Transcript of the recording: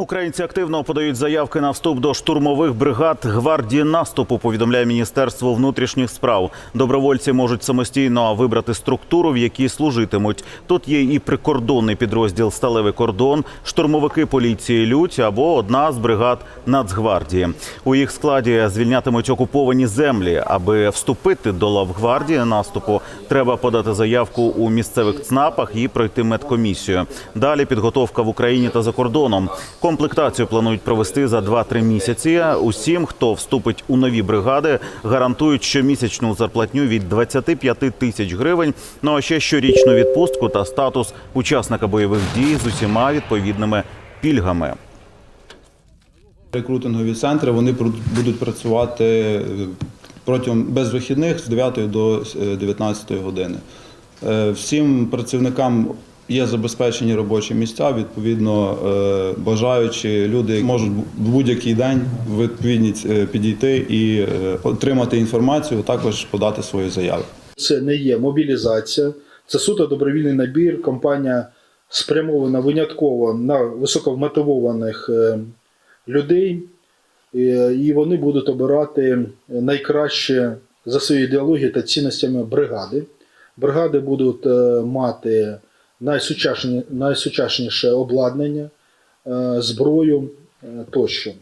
Українці активно подають заявки на вступ до штурмових бригад гвардії наступу. Повідомляє Міністерство внутрішніх справ. Добровольці можуть самостійно вибрати структуру, в якій служитимуть. Тут є і прикордонний підрозділ Сталевий кордон, штурмовики поліції Людь або одна з бригад Нацгвардії. У їх складі звільнятимуть окуповані землі. Аби вступити до лав гвардії наступу, треба подати заявку у місцевих ЦНАПах і пройти медкомісію. Далі підготовка в Україні та за кордоном. Комплектацію планують провести за 2-3 місяці. Усім, хто вступить у нові бригади, гарантують щомісячну зарплатню від 25 тисяч гривень. Ну а ще щорічну відпустку та статус учасника бойових дій з усіма відповідними пільгами. Рекрутингові центри вони будуть працювати е, протягом без вихідних з 9 до е, 19 години. Е, Всім працівникам є забезпечені робочі місця. Відповідно, е, бажаючі люди можуть в будь-який день відповідність е, підійти і е, отримати інформацію, також подати свої заяви. Це не є мобілізація, це суто добровільний набір. Компанія спрямована винятково на високовмотивованих людей, і вони будуть обирати найкраще за своєю ідеологією та цінностями бригади. Бригади будуть мати найсучасніше обладнання, е, зброю е, тощо.